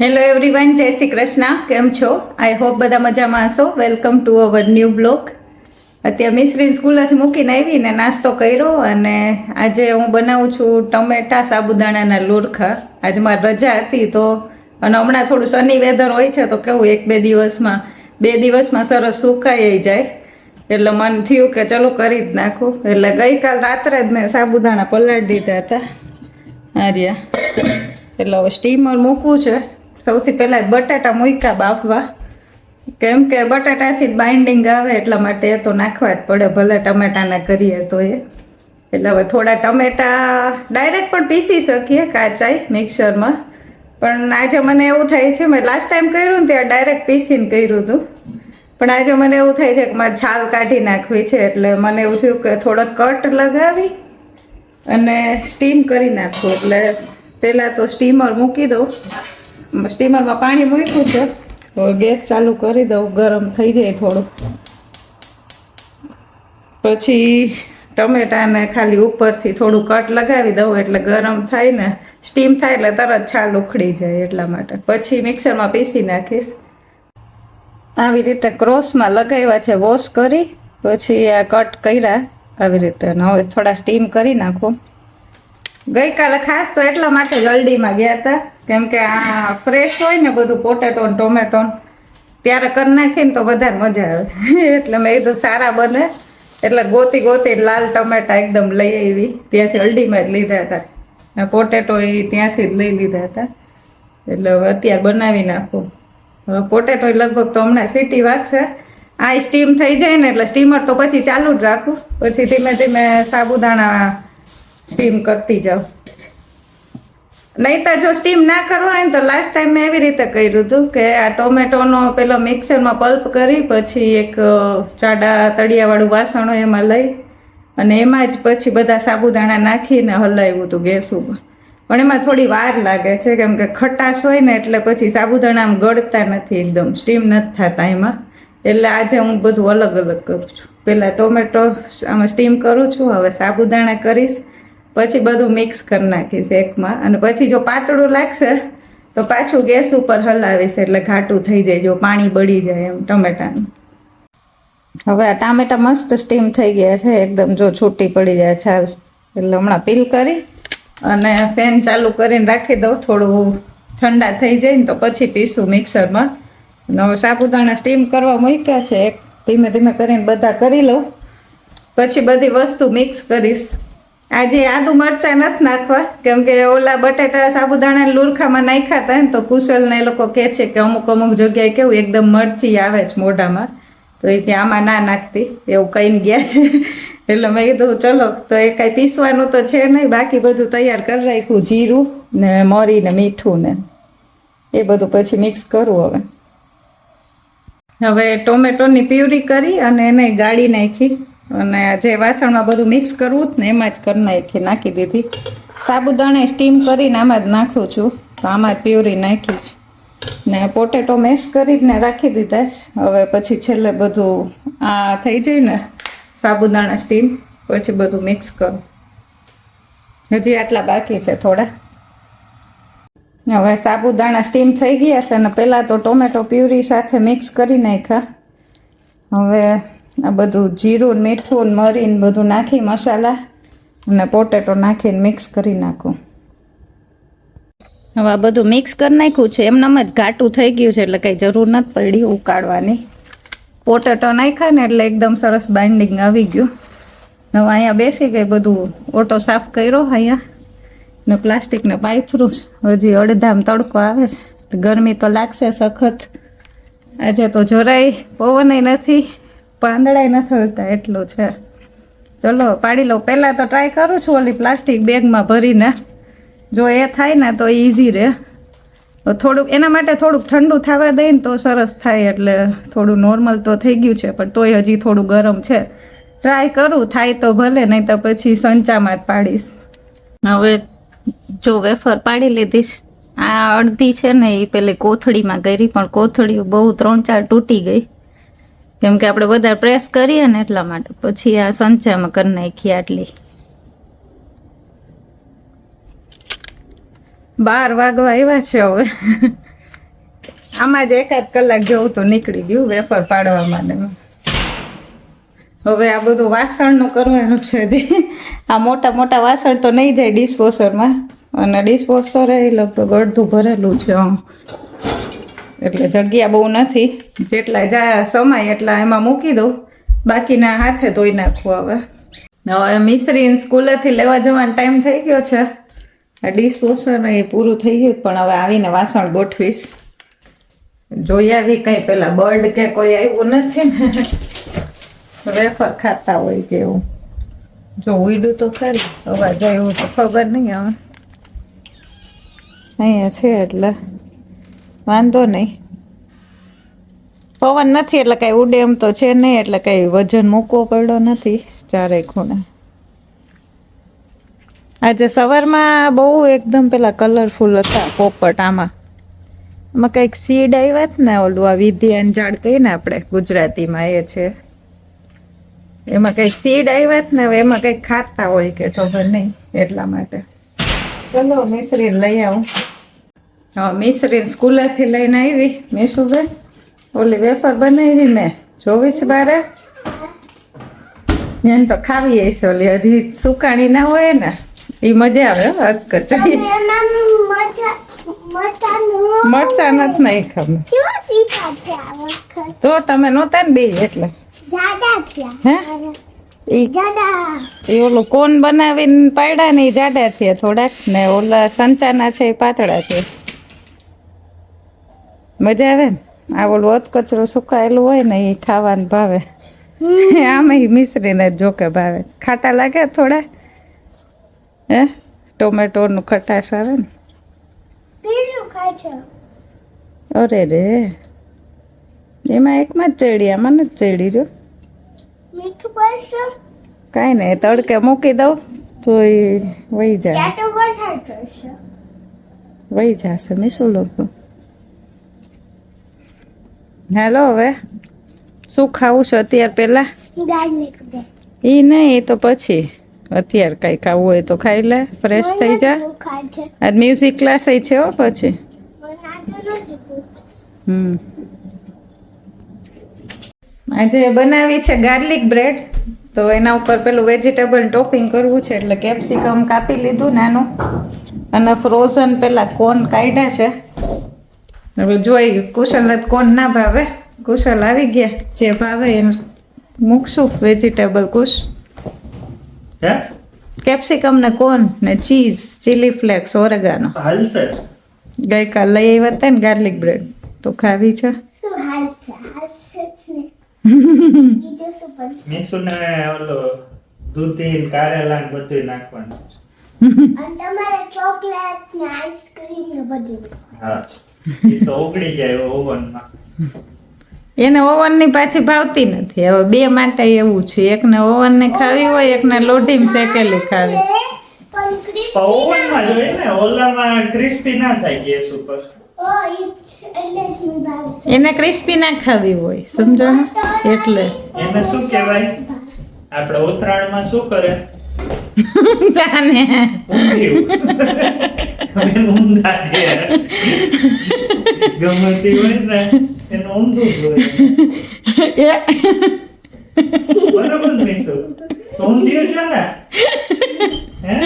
Hello everyone જય શ્રી કૃષ્ણ કેમ છો આઈ હોપ બધા મજામાં હશો. Welcome to our new blog અત્યારે મિશ્રીન સ્કૂલેથી મૂકીને આવી ને નાસ્તો કર્યો અને આજે હું બનાવું છું ટમેટા સાબુદાણાના લોરખા. આજે મારી રજા હતી તો અને હમણાં થોડું સની વેધર હોય છે તો કેવું એક બે દિવસમાં બે દિવસમાં સરસ સુકાઈ જાય. એટલે મન થયું કે ચલો કરી જ નાખું. એટલે ગઈકાલ રાત્રે જ મેં સાબુદાણા પલાળી દીધા હતા. આર્યા. એટલે હવે સ્ટીમર મૂકવું છે. સૌથી પહેલાં બટાટા મૂક્યા બાફવા. કેમ કે બટાટાથી બાઇન્ડિંગ આવે એટલા માટે એ તો નાખવા જ પડે, ભલે ટમેટાના કરીએ તો એ. એટલે હવે થોડા ટમેટા ડાયરેક્ટ પણ પીસી શકીએ કાચાઈ મિક્સરમાં પણ આજે મને એવું થાય છે, મેં લાસ્ટ ટાઈમ કર્યું ને ત્યાં ડાયરેક્ટ પીસીને કર્યું હતું. પણ આજે મને એવું થાય છે કે મારે છાલ કાઢી નાખવી છે, એટલે મને એવું થયું કે થોડોક કટ લગાવી અને સ્ટીમ કરી નાખું. એટલે પહેલાં તો સ્ટીમર મૂકી દઉં. સ્ટીમરમાં પાણી મૂક્યું છે. હવે ગેસ ચાલુ કરી દઉં. ગરમ થઈ જાય થોડું. પછી ટમેટાને ખાલી ઉપરથી થોડું કટ લગાવી દઉં એટલે ગરમ થાય ને, સ્ટીમ થાય એટલે તરત છાલ ઉખડી જાય એટલા માટે. પછી મિક્સરમાં પીસી નાખીશ. આવી રીતે ક્રોસમાં લગાવ્યા છે, વોશ કરી. પછી આ કટ કર્યા આવી રીતે. હવે થોડા સ્ટીમ કરી નાખું. ગઈકાલે ખાસ તો એટલા માટે જલ્દીમાં ગયા હતા. કેમ કે આ ફ્રેશ હોય ને બધું પોટેટો ટોમેટો ત્યારે કરી નાખીને તો વધારે મજા આવે. એટલે મેં કીધું સારા બને. એટલે ગોતી ગોતી લાલ ટમેટા એકદમ લઈ આવી. ત્યાંથી અલડીમાં જ લીધા હતા. પોટેટો એ ત્યાંથી જ લઈ લીધા હતા. એટલે હવે અત્યારે બનાવી નાખું. હવે પોટેટો લગભગ તો હમણાં સીટી વાગશે આ સ્ટીમ થઈ જાય ને એટલે સ્ટીમર તો પછી ચાલુ જ રાખું. પછી ધીમે ધીમે સાબુદાણા સ્ટીમ કરતી જાઉં. નહીં તો જો સ્ટીમ ના કરવા હોય ને તો લાસ્ટ ટાઈમ મેં એવી રીતે કર્યું હતું કે આ ટોમેટોનો પેલો મિક્સરમાં પલ્પ કરી પછી એક જાડા તળિયાવાળું વાસણ એમાં લઈ અને એમાં જ પછી બધા સાબુદાણા નાખીને હલાવ્યું હતું ગેસ ઉપર. પણ એમાં થોડી વાર લાગે છે કેમ કે ખટાશ હોય ને એટલે પછી સાબુદાણા આમ ગળતા નથી એકદમ. સ્ટીમ નથી થતા એમાં. એટલે આજે હું બધું અલગ અલગ કરું છું. પહેલાં ટોમેટો આમાં સ્ટીમ કરું છું, હવે સાબુદાણા કરીશ. પછી બધું મિક્સ કરી નાખીશ એકમાં. અને પછી જો પાતળું લાગશે, તો પાછું ગેસ ઉપર હલાવીશ એટલે ઘાટું થઈ જાય, જો પાણી બળી જાય એમ ટમેટાનું. હવે આ ટામેટા મસ્ત સ્ટીમ થઈ ગયા છે, એકદમ જો છૂટી પડી જાય છાલ એટલે હમણાં પીલ કરી અને ફેન ચાલુ કરીને રાખી દઉં, થોડું ઠંડા થઈ જાય ને તો પછી પીસું મિક્સરમાં અને હવે સાબુદાણા સ્ટીમ કરવા મૂક્યા છે, એક ધીમે ધીમે કરીને બધા કરી લઉં. પછી બધી વસ્તુ મિક્સ કરીશ. આજે આદુ મરચા નથી નાખવા. કેમ કે ઓલા બટેટા સાબુદાણા લુરખામાં નાખ્યા હતા ને તો કુશલને એ લોકો કહે છે કે અમુક અમુક જગ્યાએ કેવું એકદમ મરચી આવે છે મોઢામાં. તો એ કે આમાં ના નાખતી. એવું કહીને ગયા છે. એટલે મેં કીધું ચલો, તો એ કાંઈ પીસવાનું તો છે નહીં. બાકી બધું તૈયાર કરી રાખ્યું, જીરું ને મરી ને મીઠું ને એ બધું પછી મિક્સ કરું હવે. હવે ટોમેટોની પ્યુરી કરી અને એને ગાળી નાખી. અને જે વાસણમાં બધું મિક્સ કરવું જ ને, એમાં જ કરી નાખી નાખી દીધી. સાબુદાણા સ્ટીમ કરીને આમાં જ નાખું છું. તો આમાં જ પ્યુરી નાખી છે ને પોટેટો મેશ કરીને રાખી દીધા છે હવે પછી છેલ્લે બધું આ થઈ જાય ને, સાબુદાણા સ્ટીમ પછી બધું મિક્સ કરું. હજી આટલા બાકી છે થોડા. હવે સાબુદાણા સ્ટીમ થઈ ગયા છે અને પહેલાં તો ટોમેટો પ્યુરી સાથે મિક્સ કરી નાખ્યા. હવે આ બધું જીરું મીઠું મરીન બધું નાખી મસાલા અને પોટેટો નાખીને મિક્સ કરી નાખું. હવે આ બધું મિક્સ કરી નાખ્યું છે. એમનામ જ ઘાટું થઈ ગયું છે એટલે કંઈ જરૂર નથી પડી ઉકાળવાની. પોટેટો નાખ્યા ને એટલે એકદમ સરસ બાઇન્ડિંગ આવી ગયું. હવે અહીંયા બેસી ગઈ બધું ઓટો સાફ કર્યો અહીંયા. ને પ્લાસ્ટિકને પાથરું હજી અડધામ તડકો આવે છે. ગરમી તો લાગશે સખત. આજે તો જરાય પવનય નથી. પાંદડાય નથી હોતા એટલું છે. ચલો, પાડી લઉં. પહેલાં તો ટ્રાય કરું છું ઓલી પ્લાસ્ટિક બેગમાં ભરીને. જો એ થાય ને તો ઇઝી રહે થોડુંક, એના માટે થોડુંક ઠંડુ થવા દઈએ ને તો સરસ થાય એટલે થોડું નોર્મલ તો થઈ ગયું છે, પણ તોય હજી થોડું ગરમ છે. ટ્રાય કરું, થાય તો ભલે, નહીં તો પછી સંચામાં જ પાડીશ. હવે જો વેફર પાડી લીધીશ, આ અડધી છે ને, એ પેલી કોથળીમાં કરી પણ કોથળી બહુ ત્રણ ચાર તૂટી ગઈ. કેમ કે આપણે વધારે પ્રેસ કરીએ ને એટલા માટે. પછી આ સંચામાં કરી નાખીએ આટલી. બાર વાગવા આવ્યા છે હવે. આમાં જ એકાદ કલાક જેવું તો નીકળી ગયું વેફર પાડવામાં ને હવે આ બધું વાસણનું કરવાનું છે આ મોટા મોટા વાસણ તો નહીં જાય ડિશવોશરમાં અને ડિશવોશર એ લગભગ અડધું ભરેલું છે એટલે જગ્યા બહુ નથી. જેટલા જાય સમાય એટલા એમાં મૂકી દઉં. બાકીના હાથે ધોઈ નાખું હવે. હવે મિશ્રી સ્કૂલેથી લેવા જવાનો ટાઈમ થઈ ગયો છે. ડિશવોશર એ પૂરું થઈ ગયું પણ હવે આવીને વાસણ ગોઠવીશ. જોઈ આવી કંઈ પેલા બર્ડ કે કોઈ આવ્યું નથી ને. વેફર ખાતા હોય કે એવું. જો ઉડ્યું તો ખરી, અવાજ આવ્યું તો ખબર નહીં હવે અહીંયા છે એટલે. વાંધો નહીં. પવન નથી એટલે કાંઈ ઉડે એમ તો છે નહીં, એટલે કાંઈ વજન મૂકવો પડ્યો નથી ચારે ખૂણે. આજે સવારમાં બહુ એકદમ પેલા કલરફુલ હતા પોપટ આમાં. એમાં કંઈક સીડ આવ્યા જ ને ઓલું આ વિધિ ઝાડ કહીએ ને આપણે ગુજરાતીમાં એ છે. એમાં કંઈક સીડ આવ્યા જ ને હવે એમાં કંઈક ખાતા હોય કે ખબર નહીં એટલા માટે. ચલો મિશ્રી લઈ આવું. હા મિશ્રીને સ્કૂલેથી લઈને આવી મીશુબેન. ઓલી વેફર બનાવી મેં. જોવીશ બારે? એમ તો ખાવી આવીશ ઓલી હજી સુકાણી ના હોય ને એ મજા આવે હક એમાં મરચા નથી નહીં ખબર. થયા તો તમે નહોતા ને બે એટલે. હે? એ ઓલું કોન બનાવીને પાડ્યા ને એ જાડા થયા થોડાક ને ઓલા સંચાના છે એ પાતળા છે મજા આવે? ને આ ઓલું અધકચરો સુકાયેલું હોય ને એ ખાવાનું ભાવે. આમાં મિશ્રીને જોકે ભાવે. ખાટા લાગે થોડા? હે? ટોમેટોનું ખટાશ આવે ને? અરે રે. એમાં એકમાં જ ચડી આમાં જ. ચડી જો કાંઈ નહીં તડકે મૂકી દઉં તો એ વહી જાય. વહી જશે મેં શું લોકો હાલો હવે શું ખાવું છે અત્યાર પહેલાં? એ નહીં એ તો પછી. અત્યારે કાંઈ ખાવું હોય તો ખાઈ લે ફ્રેશ થઈ જા. આજ મ્યુઝિક ક્લાસ છે હો પછી. હમ. આજે બનાવી છે ગાર્લિક બ્રેડ. તો એના ઉપર પેલું વેજીટેબલ ટોપિંગ કરવું છે એટલે કેપ્સિકમ કાપી લીધું નાનું. અને ફ્રોઝન પેલા કોન કાઢ્યા છે. હવે જોઈ કુશલ કોણ કોન ના ભાવે. કુશલ આવી ગયા. જે ભાવે એને મૂકશું. વેજીટેબલ કુશ. હે? કેપ્સિકમ ને કોન ને ચીઝ ચીલી ફ્લેક્સ ઓરેગાનો હાલશે ગઈકાલ લઈ આવ્યા હતા ને ગાર્લિક બ્રેડ તો ખાવી છે. મીસુને ઓલો દૂધી કારેલા ને બધું નાખવાનું છે. અને તમારે ચોકલેટ ને આઈસ્ક્રીમ ને બધું હા એ તો જાય ઓવનમાં. એને ઓવનની પાછી ભાવતી નથી. હવે બે માટે એવું છે. એકને ઓવનને ખાવી હોય એકને લોઢી શેકેલી ખાવી. ઓવનમાં જોઈએ ને ઓલામાં ક્રિસ્પી ના થાય ગેસ ઉપર. એને ક્રિસ્પી ના ખાવી હોય સમજો એટલે. એને શું કહેવાય? આપણે ઉત્તરાયણમાં શું કરે? જાને ઊંધિયું હવે ઊંધા છે ગમે તે હોય ને એનું ઊંધું જ હોય એ બરાબર ને મીસુ ઊંધિયું છે ને હે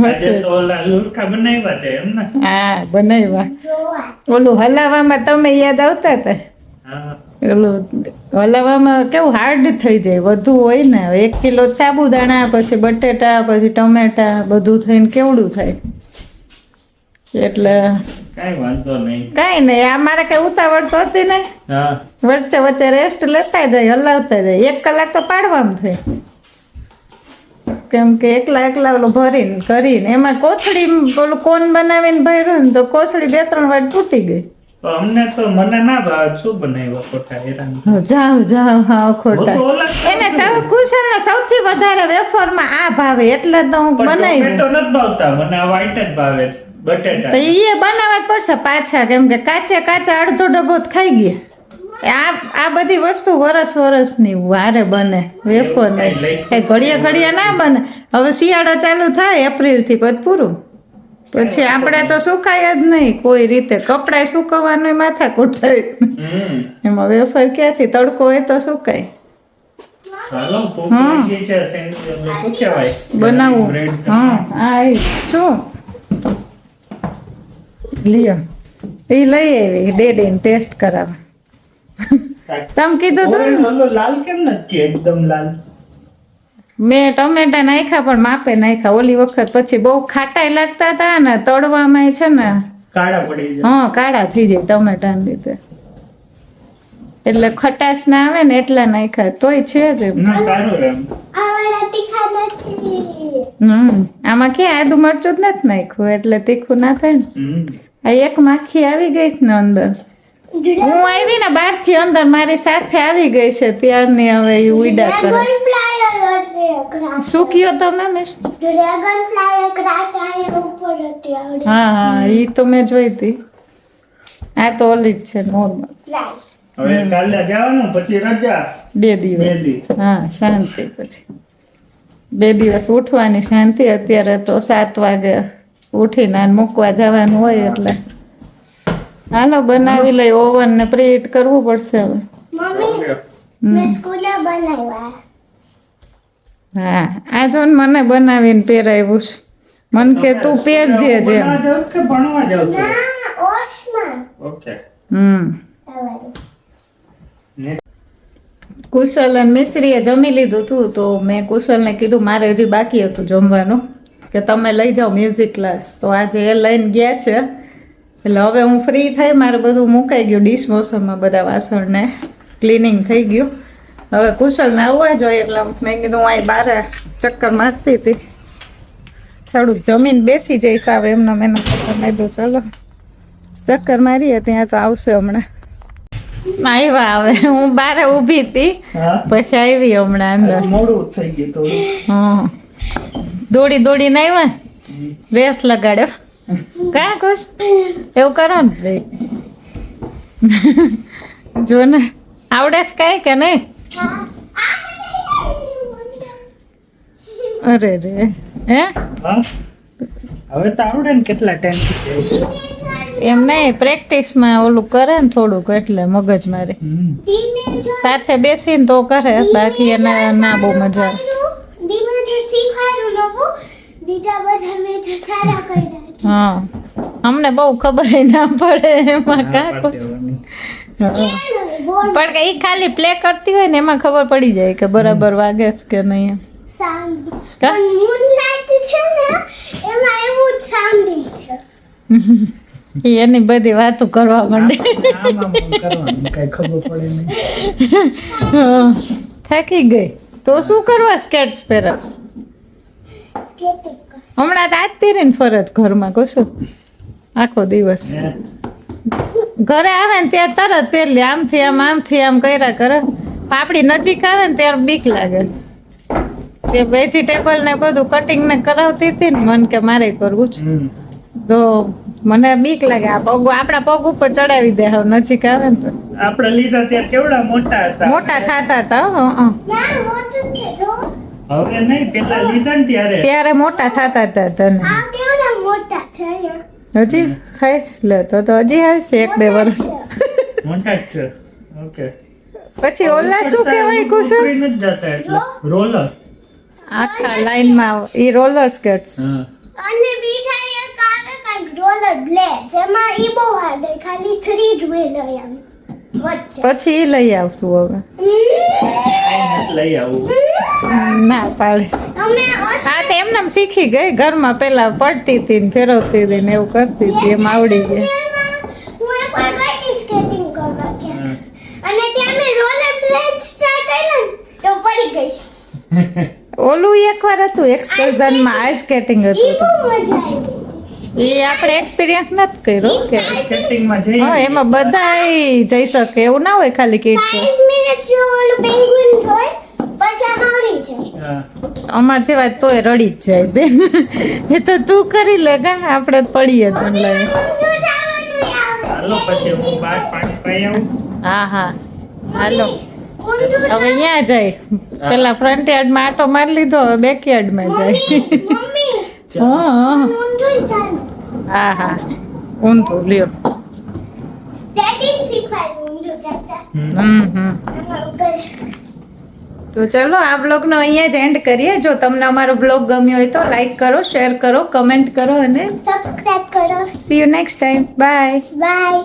આજે તો ઓલા લુરખા બનાવ્યા છે એમ ને હા બનાવ્યા જોવા ઓલું હલાવામાં તમે યાદ આવતા હતા હા ઓલું હલાવામાં કેવું હાર્ડ થઈ જાય. વધુ હોય ને એક કિલો સાબુદાણા પછી બટેટા પછી ટમેટા બધું થઈને કેવડું થાય. એટલે કાંઈ વાંધો નહીં. કાંઈ નહીં આ મારે કઈ ઉતાવળ તો હતી નહીં. વચ્ચે વચ્ચે રેસ્ટ લેતા જાય હલાવતા જાય. એક કલાક તો પાડવામાં થાય. કેમ કે એકલા એકલા ઓલું ભરીને કરીને. એમાં કોથળી ઓલું કોન બનાવીને ભર્યું ને તો કોથળી બે ત્રણ વાર તૂટી ગઈ. અમને તો મને ના ભાવ. શું બનાવ્યો ખોટા હેરાન? જાઓ જાઓ હા ખોટા. તો એને સૌ કુશલને સૌથી વધારે વેફરમાં આ ભાવે એટલે તો હું બનાવી ટોમેટો નથી ભાવતા. મને આ white જ ભાવે બટેટા. તો એ બનાવવા જ પડશે પાછા કેમ કે કાચે કાચા અડધો ડબ્બો ખાઈ ગયા. આ આ બધી વસ્તુ વરસ વરસની વારે બને વેફર નહીં. ઘડિયા ઘડીએ ઘડીએ ના બને. હવે શિયાળો ચાલુ થાય એપ્રિલથી પછી પૂરું. પછી આપણે તો સુકાય જ નહીં. કોઈ રીતે કપડાય સુકવવાનું માથા થાય એમાં વેફર ક્યાંથી? તડકો હોય તો સુકાય. બનાવવું હા. આ ઈ. શું એ લઈ આવી ડેડીને ટેસ્ટ કરાવવા. તમે કીધું તું લાલ કેમ નથી એકદમ લાલ? મેં ટમેટા નાખ્યા પણ માપે નાખ્યા. ઓલી વખત પછી બહુ ખાટાઈ લાગતા હતા ને તળવામાં છે ને. કાળા પડી જાય હા કાળા થઈ જાય ટમેટાને લીધે. એટલે ખટાશ ના આવે ને એટલા નાખ્યા. તોય છે જ હમ આમાં ક્યાં આદુ મરચું જ નથી નાખ્યું? એટલે તીખું ના થાય ને. આ એક માખી આવી ગઈ છે ને અંદર. હું આવી ને બારથી અંદર મારી સાથે આવી ગઈ છે ત્યારની હવે ઉડા કરે. શું કયો તમે મિસ ડ્રેગન ફ્લાય ક્રાટ આ ઉપર હતી હા હા ઈ તો મેં જોઈ હતી આ તો ઓલી જ છે નોર્મલ હવે કાલે જવાનું પછી રજા. બે બે દિવસ. દિવસ. હા શાંતિ પછી. બે દિવસ ઉઠવાની શાંતિ અત્યારે તો સાત વાગે ઉઠીને મૂકવા જવાનું હોય એટલે. હાલો બનાવી લઈ ઓવન ને પ્રીટ કરવું પડશે હવે. મમ્મી મેં સ્કૂલે બનાવ્યા. હા આ જો ને મને બનાવીને પહેરાવ્યું છે. મન કે તું પહેરજે જે કે ભણવા જાવ છો ઓશમાં ઓકે. હમ. કુશલ અને મિશ્રીએ જમી લીધું હતું તો મેં કુશલને કીધું મારે હજી બાકી હતું જમવાનું કે તમે લઈ જાઓ મ્યુઝિક ક્લાસ તો આજે એ લઈને ગયા છે. એટલે હવે હું ફ્રી થઈ મારે બધું મુકાઈ ગયું ડિશ વોશરમાં બધા વાસણને. ક્લિનિંગ થઈ ગયું. હવે કુશલને આવવા જોઈએ એટલે મેં કીધું હું અહીં બારે ચક્કર મારતી હતી. થોડુંક જમીન બેસી જઈશ આવે એમનો મેં મેં કીધું ચલો. ચક્કર મારીએ ત્યાં તો આવશે હમણાં. આવ્યા હવે હું બારે ઊભી હતી. પછી આવી હમણાં અંદર. મોડું થઈ ગયું હા. દોડી દોડીને આવ્યા? રેસ લગાડ્યો. કા ખુશ? એવું કરો ને. ભાઈ જો ને. આવડે જ કાંઈ કે નહીં? અરે રે. હે? હવે તો આવડે ને કેટલા ટાઈમ એમ નહીં પ્રેક્ટિસમાં ઓલું કરે ને થોડુંક એટલે મગજ મારે. સાથે બેસીને તો કરે બાકી એને ના બહુ મજા આવે. બીજા બધા મેજર સારા કર્યા. હા. અમને બહુ ખબર ના પડે એમાં કાં ખુશ હા. બોલ પણ કે એ ખાલી પ્લે કરતી હોય ને એમાં ખબર પડી જાય કે બરાબર વાગે છે કે નહીં એમ. એની બધી વાતો કરવા માંડે. થાકી ગઈ. તો શું કરવા સ્કેટ્સ પહેરસ? સ્કેટિંગ. હમણાં તો આજ પહેરીને ફરજ ઘરમાં કશું આખો દિવસ. ઘરે આવે ને ત્યારે તરત પહેરલી આમથી આમ આમથી આમ કર્યા કરે. આપણી નજીક આવે ને ત્યારે બીક લાગે. તે વેજીટેબલ ને બધું કટિંગ ને કરાવતી હતી ને મન કે મારે કરવું છે. તો મને બીક લાગે. આ પગ આપણા પગ ઉપર ચડાવી દે હવે નજીક આવે ને તો. આપણે લીધા ત્યાં કેવડા મોટા હતા? મોટા થતા હતા હા હં, હં. ના મોટું છે જો. હવે નહીં પેલા લીધા ને ત્યારે. ત્યારે મોટા થતા હતા તને. મોટા થયા? હજી ખાઈશ લે તો તો હજી હશે એક બે વર્ષ. મોટા જ છે. ઓકે. પછી ઓલા શું કહેવાય કુશળ નથી જતા એટલે. રોલર. આખા લાઈનમાં ઈ રોલર સ્કેટ્સ. અને બીજા એક આવે કાંઈક રોલર બ્લેડ જેમાં ઈ બહુ હાર્ડ હોય ખાલી થ્રી જ વ્હીલ હોય આમ વચ્ચે પછી? લઈ આવશું હવે. લઈ આવું ના પાડે હા તો એમને એમ શીખી ગઈ. ઘરમાં પેલા પડતી હતી ને ફેરવતી હતી ને એવું કરતી હતી એમ આવડી ગઈ. હું એકવાર વાઈટ સ્કેટિંગ કરવા ગયા. હા. અને ત્યાં મેં રોલર બ્લેડ ટ્રાય કર્યા ને તો પડી ગઈ. ઓલું એકવાર હતું એક્સકર્ઝનમાં આઈસ સ્કેટિંગ હતું. એ આપણે એક્સપિરિયન્સ નથી કર્યો કે સ્કેટિંગમાં જઈ હા એમાં બધાય જઈ શકે એવું ના હોય ખાલી કિડ્સ ફાઈવ મિનિટ્સ જો ઓલું પેન્ગ્વિન હોય પછી આમ આવડી જાય. હા. અમાર જેવા તોય રડી જ જાય બેન. એ તો તું કરી લે ગા આપણે તો પડીએ તો યાર. હાલો પછી હું બહાર પાણી પાઈ આવું. હા હા. હાલો. હવે અહીંયા જાય. પેલા ફ્રન્ટ યાર્ડમાં આટો મારી લીધો હવે બેક યાર્ડમાં જાય. હા હા. ઊંધું હા હા. ઊંધું લ્યો. તો ચલો આ બ્લોગનો અહીંયા જ એન્ડ કરીએ. જો તમને અમારો બ્લોગ ગમ્યો હોય તો લાઈક કરો શેર કરો કમેન્ટ કરો અને સબસ્ક્રાઇબ કરો. See you next time bye bye